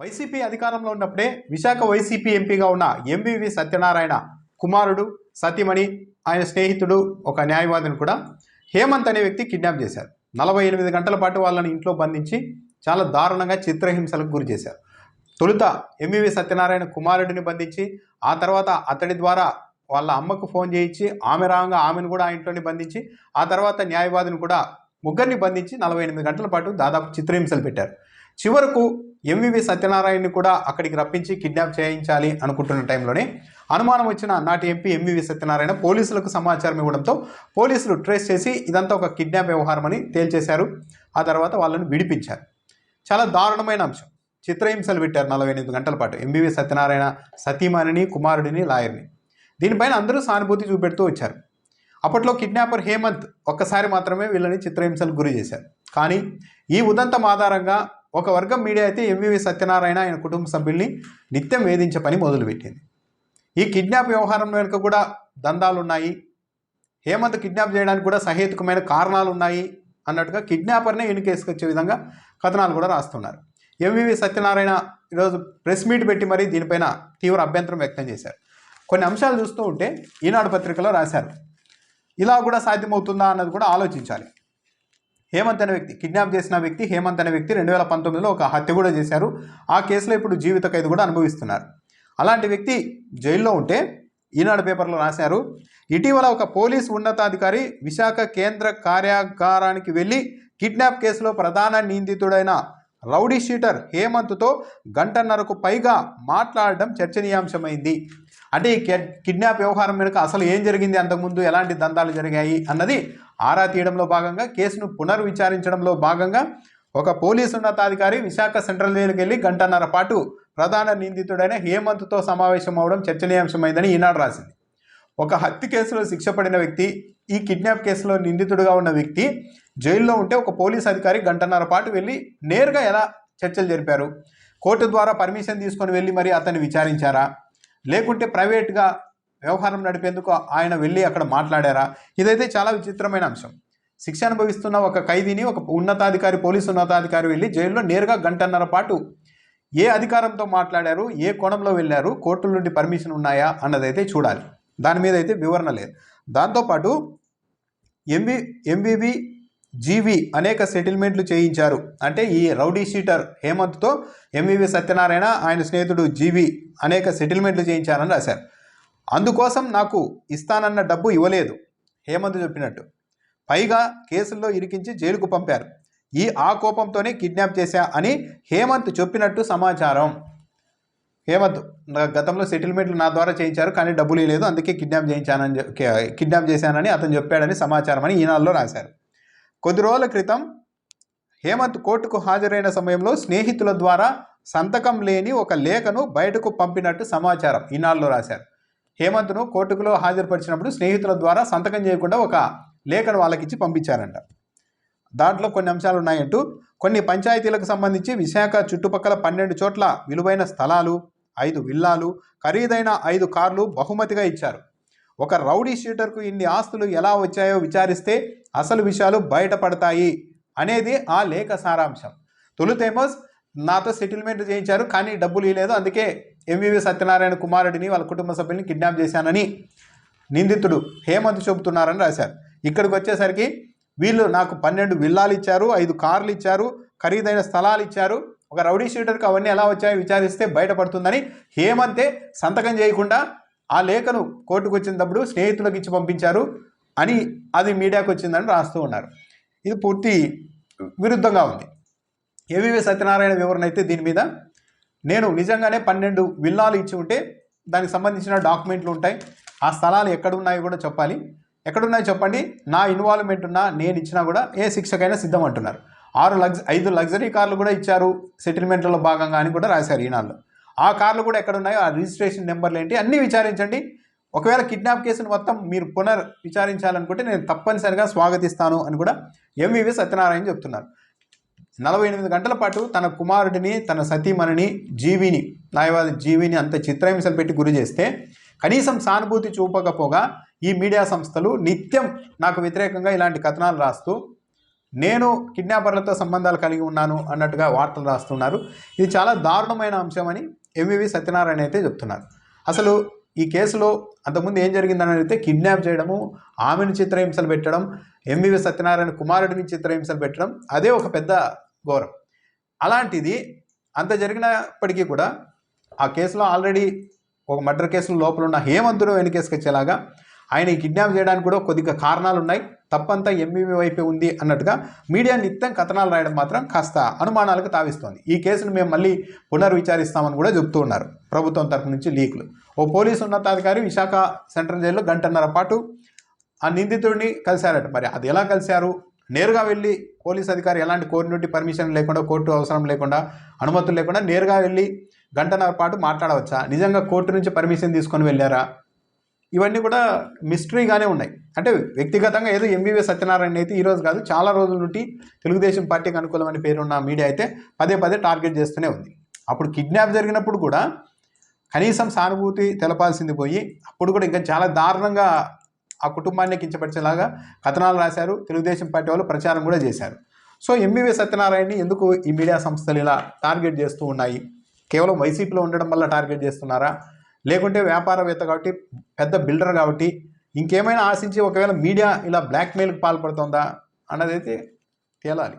YCP అధికారంలో ఉన్నప్పుడే Visakha YCP ఎంపీగా ఉన్న ఎంవివి సత్యనారాయణ కుమారుడు సతీమణి ఆయన స్నేహితుడు ఒక న్యాయవాదిని కూడా హేమంత్ అనే వ్యక్తి కిడ్నాప్ చేశారు. నలభై ఎనిమిది గంటల పాటు వాళ్ళని ఇంట్లో బంధించి చాలా దారుణంగా చిత్రహింసలకు గురి చేశారు. తొలుత ఎంవివి సత్యనారాయణ కుమారుడిని బంధించి ఆ తర్వాత అతడి ద్వారా వాళ్ళ అమ్మకు ఫోన్ చేయించి ఆమె రాగా ఆమెను కూడా ఆ ఇంట్లోనే బంధించి ఆ తర్వాత న్యాయవాదిని కూడా ముగ్గురిని బంధించి నలభై ఎనిమిది గంటల పాటు దాదాపు చిత్రహింసలు పెట్టారు. చివరకు ఎంవివి సత్యనారాయణని కూడా అక్కడికి రప్పించి కిడ్నాప్ చేయించాలి అనుకుంటున్న టైంలోనే అనుమానం వచ్చిన నాటి ఎంపీ ఎంవివి సత్యనారాయణ పోలీసులకు సమాచారం ఇవ్వడంతో పోలీసులు ట్రేస్ చేసి ఇదంతా ఒక కిడ్నాప్ వ్యవహారం అని తేల్చేశారు. ఆ తర్వాత వాళ్ళని విడిపించారు. చాలా దారుణమైన అంశం. చిత్రహింసలు పెట్టారు నలభై ఎనిమిది గంటల పాటు ఎంబీవీ సత్యనారాయణ సతీమణిని కుమారుడిని లాయర్ని. దీనిపైన అందరూ సానుభూతి చూపెడుతూ వచ్చారు. అప్పట్లో కిడ్నాపర్ హేమంత్ ఒక్కసారి మాత్రమే వీళ్ళని చిత్రహింసలకు గురి చేశారు. కానీ ఈ ఉదంతం ఆధారంగా ఒక వర్గం మీడియా అయితే ఎంవివి సత్యనారాయణ ఆయన కుటుంబ సభ్యుల్ని నిత్యం వేధించే పని మొదలుపెట్టింది. ఈ కిడ్నాప్ వ్యవహారం వెనుక కూడా దందాలు ఉన్నాయి హేమంత్ కిడ్నాప్ చేయడానికి కూడా సహేతుకమైన కారణాలు ఉన్నాయి అన్నట్టుగా కిడ్నాపర్నే ఎన్నికేసుకొచ్చే విధంగా కథనాలు కూడా రాస్తున్నారు. ఎంవివి సత్యనారాయణ ఈరోజు ప్రెస్ మీట్ పెట్టి మరీ దీనిపైన తీవ్ర అభ్యంతరం వ్యక్తం చేశారు. కొన్ని అంశాలు చూస్తూ ఉంటే ఈనాడు పత్రికలో రాశారు. ఇలా కూడా సాధ్యమవుతుందా అన్నది కూడా ఆలోచించాలి. హేమంత్ అనే వ్యక్తి కిడ్నాప్ చేసిన వ్యక్తి హేమంత్ అనే వ్యక్తి రెండు వేల పంతొమ్మిదిలో ఒక హత్య కూడా చేశారు. ఆ కేసులో ఇప్పుడు జీవిత ఖైదు కూడా అనుభవిస్తున్నారు. అలాంటి వ్యక్తి జైల్లో ఉంటే ఈనాడు పేపర్లో రాశారు ఇటీవల ఒక పోలీస్ ఉన్నతాధికారి విశాఖ కేంద్ర కార్యాగారానికి వెళ్ళి కిడ్నాప్ కేసులో ప్రధాన నిందితుడైన రౌడీ షీటర్ హేమంత్తో గంటన్నరకు పైగా మాట్లాడడం చర్చనీయాంశమైంది. అంటే ఈ కిడ్నాప్ వ్యవహారం వెనుక అసలు ఏం జరిగింది? అంతకుముందు ఎలాంటి దందాలు జరిగాయి? అన్నది ఆరా తీయడంలో భాగంగా కేసును పునర్విచారించడంలో భాగంగా ఒక పోలీసు ఉన్నతాధికారి విశాఖ సెంట్రల్ జైలుకి వెళ్ళి గంటన్నర పాటు ప్రధాన నిందితుడైన హేమంత్తో సమావేశం అవడం చర్చనీయాంశమైందని ఈనాడు రాసింది. ఒక హత్య కేసులో శిక్ష పడిన వ్యక్తి ఈ కిడ్నాప్ కేసులో నిందితుడుగా ఉన్న వ్యక్తి జైల్లో ఉంటే ఒక పోలీస్ అధికారి గంటన్నర పాటు వెళ్ళి నేరుగా ఎలా చర్చలు జరిపారు? కోర్టు ద్వారా పర్మిషన్ తీసుకొని వెళ్ళి మరి అతన్ని విచారించారా? లేకుంటే ప్రైవేట్గా వ్యవహారం నడిపేందుకు ఆయన వెళ్ళి అక్కడ మాట్లాడారా? ఇదైతే చాలా విచిత్రమైన అంశం. శిక్ష అనుభవిస్తున్న ఒక ఖైదీని ఒక ఉన్నతాధికారి పోలీసు ఉన్నతాధికారి వెళ్ళి జైల్లో నేరుగా గంటన్నర పాటు ఏ అధికారంతో మాట్లాడారు? ఏ కోణంలో వెళ్ళారు? కోర్టుల నుండి పర్మిషన్ ఉన్నాయా? అన్నదైతే చూడాలి. దాని మీద అయితే వివరణ లేదు. దాంతోపాటు ఎంబీ ఎంబీబీ జీవి అనేక సెటిల్మెంట్లు చేయించారు. అంటే ఈ రౌడీ షీటర్ హేమంత్తో ఎంవివి సత్యనారాయణ ఆయన స్నేహితుడు జీవి అనేక సెటిల్మెంట్లు చేయించారని రాశారు. అందుకోసం నాకు ఇస్తానన్న డబ్బు ఇవ్వలేదు హేమంత్ చెప్పినట్టు. పైగా కేసుల్లో ఇరికించి జైలుకు పంపారు. ఈ ఆ కోపంతోనే కిడ్నాప్ చేశా అని హేమంత్ చెప్పినట్టు సమాచారం. హేమంత్ నా గతంలో సెటిల్మెంట్లు నా ద్వారా చేయించారు కానీ డబ్బులు ఇవ్వలేదు అందుకే కిడ్నాప్ చేయించానని కిడ్నాప్ చేశానని అతను చెప్పాడని సమాచారం అని ఈనాల్లో రాశారు. కొద్ది రోజుల క్రితం హేమంత్ కోర్టుకు హాజరైన సమయంలో స్నేహితుల ద్వారా సంతకం లేని ఒక లేఖను బయటకు పంపినట్టు సమాచారం ఈనాడులో రాశారు. హేమంత్ను కోర్టుకులో హాజరుపరిచినప్పుడు స్నేహితుల ద్వారా సంతకం చేయకుండా ఒక లేఖను వాళ్ళకిచ్చి పంపించారంట. దాంట్లో కొన్ని అంశాలు ఉన్నాయంటూ కొన్ని పంచాయతీలకు సంబంధించి విశాఖ చుట్టుపక్కల పన్నెండు చోట్ల విలువైన స్థలాలు ఐదు విల్లాలు ఖరీదైన ఐదు కార్లు బహుమతిగా ఇచ్చారు. ఒక రౌడీ షీటర్కు ఇన్ని ఆస్తులు ఎలా వచ్చాయో విచారిస్తే అసలు విషయాలు బయటపడతాయి అనేది ఆ లేఖ సారాంశం. తొలుతేమో నాతో సెటిల్మెంట్ చేయించారు కానీ డబ్బులు ఇవ్వలేదు అందుకే ఎంవివి సత్యనారాయణ కుమారుడిని వాళ్ళ కుటుంబ సభ్యుల్ని కిడ్నాప్ చేశానని నిందితుడు హేమంత్ చెబుతున్నారని రాశారు. ఇక్కడికి వచ్చేసరికి వీళ్ళు నాకు పన్నెండు విల్లాలు ఇచ్చారు ఐదు కార్లు ఇచ్చారు ఖరీదైన స్థలాలు ఇచ్చారు. ఒక రౌడీ షీటర్కి అవన్నీ ఎలా వచ్చాయో విచారిస్తే బయటపడుతుందని హేమంతే సంతకం చేయకుండా ఆ లేఖను కోర్టుకు వచ్చినప్పుడు స్నేహితులకు ఇచ్చి పంపించారు అని అది మీడియాకు వచ్చిందని రాస్తూ ఉన్నారు. ఇది పూర్తి విరుద్ధంగా ఉంది. ఏవివి సత్యనారాయణ వివరణ అయితే దీని మీద నేను నిజంగానే పన్నెండు విల్లాలు ఇచ్చి ఉంటే దానికి సంబంధించిన డాక్యుమెంట్లు ఉంటాయి. ఆ స్థలాలు ఎక్కడున్నాయో కూడా చెప్పాలి. ఎక్కడున్నాయో చెప్పండి. నా ఇన్వాల్వ్మెంట్ ఉన్నా నేను ఇచ్చినా కూడా ఏ శిక్షకైనా సిద్ధం అంటున్నారు. ఆరు లగ్జ ఐదు లగ్జరీ కార్లు కూడా ఇచ్చారు. సెటిల్మెంట్లలో భాగంగా అని కూడా రాశారు ఈనాళ్ళు. ఆ కార్లు కూడా ఎక్కడున్నాయో ఆ రిజిస్ట్రేషన్ నెంబర్లు ఏంటి అన్నీ విచారించండి. ఒకవేళ కిడ్నాప్ కేసును మొత్తం మీరు పునర్ విచారించాలనుకుంటే నేను తప్పనిసరిగా స్వాగతిస్తాను అని కూడా ఎంవివి సత్యనారాయణ చెప్తున్నారు. నలభై ఎనిమిది గంటల పాటు తన కుమారుడిని తన సతీమణిని జీవిని న్యాయవాది జీవిని అంత చిత్రహింసలు పెట్టి గురి చేస్తే కనీసం సానుభూతి చూపకపోగా ఈ మీడియా సంస్థలు నిత్యం నాకు వ్యతిరేకంగా ఇలాంటి కథనాలు రాస్తూ నేను కిడ్నాపర్లతో సంబంధాలు కలిగి ఉన్నాను అన్నట్టుగా వార్తలు రాస్తున్నారు. ఇది చాలా దారుణమైన అంశమని ఎంవివి సత్యనారాయణ అయితే చెప్తున్నారు. అసలు ఈ కేసులో అంతకుముందు ఏం జరిగిందని అయితే కిడ్నాప్ చేయడము ఆమెను చిత్రహింసలు పెట్టడం ఎంవివి సత్యనారాయణ కుమారుడిని చిత్రహింసలు పెట్టడం అదే ఒక పెద్ద ఘోరం. అలాంటిది అంత జరిగినప్పటికీ కూడా ఆ కేసులో ఆల్రెడీ ఒక మర్డర్ కేసులో లోపల ఉన్న హేమంతుడు వెనుకేసుకొచ్చేలాగా ఆయన కిడ్నాప్ చేయడానికి కూడా కొద్దిగా కారణాలు ఉన్నాయి తప్పంతా ఎంబీబీ వైపే ఉంది అన్నట్టుగా మీడియా నిత్యం కథనాలు రాయడం మాత్రం కాస్త అనుమానాలకు తావిస్తోంది. ఈ కేసును మేము మళ్ళీ పునర్విచారిస్తామని కూడా చెబుతూ ఉన్నారు ప్రభుత్వం తరపు నుంచి లీకులు. ఓ పోలీసు ఉన్నతాధికారి విశాఖ సెంట్రల్ జైల్లో గంటన్నర పాటు ఆ నిందితుడిని కలిశారట. మరి అది ఎలా కలిశారు? నేరుగా వెళ్ళి పోలీస్ అధికారి ఎలాంటి కోర్టు నుండి పర్మిషన్ లేకుండా కోర్టు అవసరం లేకుండా అనుమతులు లేకుండా నేరుగా వెళ్ళి గంటన్నర పాటు మాట్లాడవచ్చా? నిజంగా కోర్టు నుంచి పర్మిషన్ తీసుకొని వెళ్ళారా? ఇవన్నీ కూడా మిస్టరీగానే ఉన్నాయి. అంటే వ్యక్తిగతంగా ఏదో ఎంబీవీ సత్యనారాయణ అయితే ఈరోజు కాదు చాలా రోజుల నుండి తెలుగుదేశం పార్టీకి అనుకూలమైన పేరున్న మీడియా అయితే పదే పదే టార్గెట్ చేస్తూనే ఉంది. అప్పుడు కిడ్నాప్ జరిగినప్పుడు కూడా కనీసం సానుభూతి తెలపాల్సింది పోయి అప్పుడు కూడా ఇంకా చాలా దారుణంగా ఆ కుటుంబాన్ని కించపరిచేలాగా కథనాలు రాశారు. తెలుగుదేశం పార్టీ వాళ్ళు ప్రచారం కూడా చేశారు. సో ఎంబీవీ సత్యనారాయణని ఎందుకు ఈ మీడియా సంస్థలు ఇలా టార్గెట్ చేస్తూ ఉన్నాయి? కేవలం వైసీపీలో ఉండడం వల్ల టార్గెట్ చేస్తున్నారా? లేకుంటే వ్యాపారవేత్త కాబట్టి పెద్ద బిల్డర్ కాబట్టి ఇంకేమైనా ఆశించి ఒకవేళ మీడియా ఇలా బ్లాక్మెయిల్కి పాల్పడుతుందా అన్నదైతే తేలాలి.